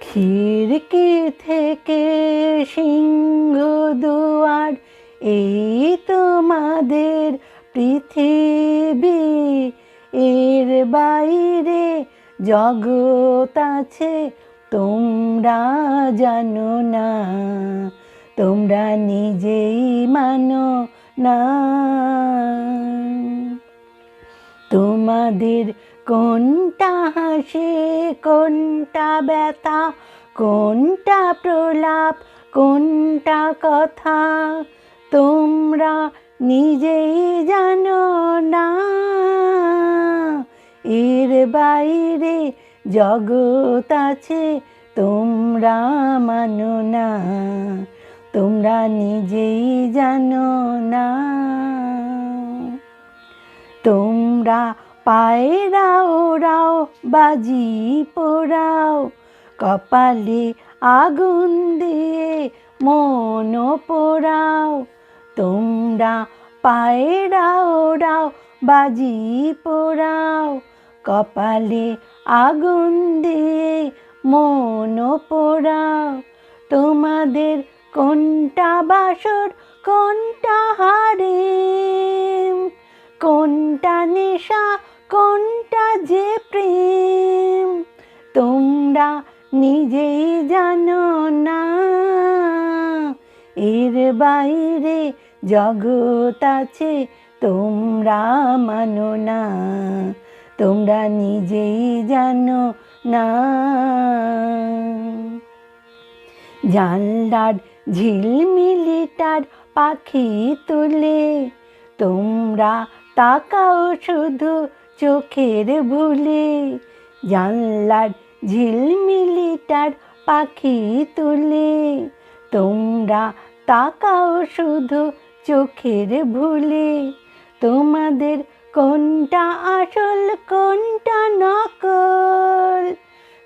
খিড়কি থেকে সিংহ দুয়ার, এই তোমাদের পৃথিবী। এর বাইরে জগৎ আছে, তোমরা জানো না, তোমরা নিজেই মানো না। তোমাদের কোনটা হাসি কোনটা ব্যথা, কোনটা প্রলাপ, কোনটা কথা? তোমরা নিজেই জানো না। এর বাইরে জগৎ আছে, তোমরা মানো না। তোমরা নিজেই জানো না। তোমরা পায়রা ওরাও বাজি পোড়াও। কপালে আগুন দিয়ে মন পোড়াও। তোমরা পায়রা ওরাও বাজি পোড়াও। কপালে আগুন দিয়ে মন পোড়াও। তোমাদের কোনটা বাসর, কোনটা হারিম কোনটা যে প্রেম? তোমরা নিজেই জানো না। এর বাইরে জগৎ আছে, তোমরা মানো না। তোমরা নিজেই জানো না। জানলার ঝিলমিলিটার পাখি তুলে, তোমরা তাকাও শুধু চোখের ভুলে, জানলার ঝিলমিলিটার পাখি তুলে। তোমরা তাকাও শুধু চোখের ভুলে, তোমাদের কোনটা আসল, কোনটা নকল?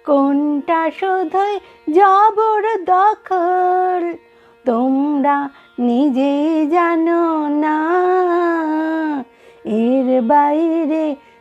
কোনটা শুধুই জবর দখল? তোমরা নিজেই জানো না, এর বাইরে